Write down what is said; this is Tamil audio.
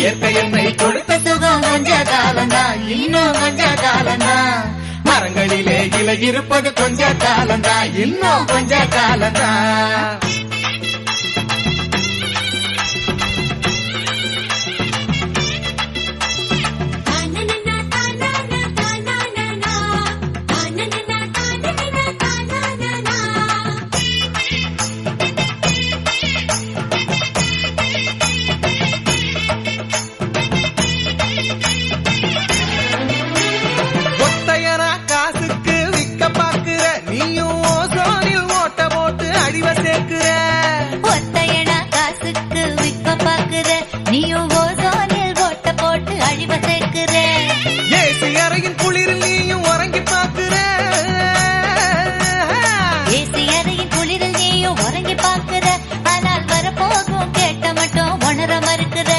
இயற்கை என்னை கொடுத்த சுகம் கொஞ்ச காலந்தா இன்னும் கொஞ்ச காலந்தா மரங்களிலே இலை இருப்பது கொஞ்ச காலந்தா இன்னும் கொஞ்ச காலந்தா after that.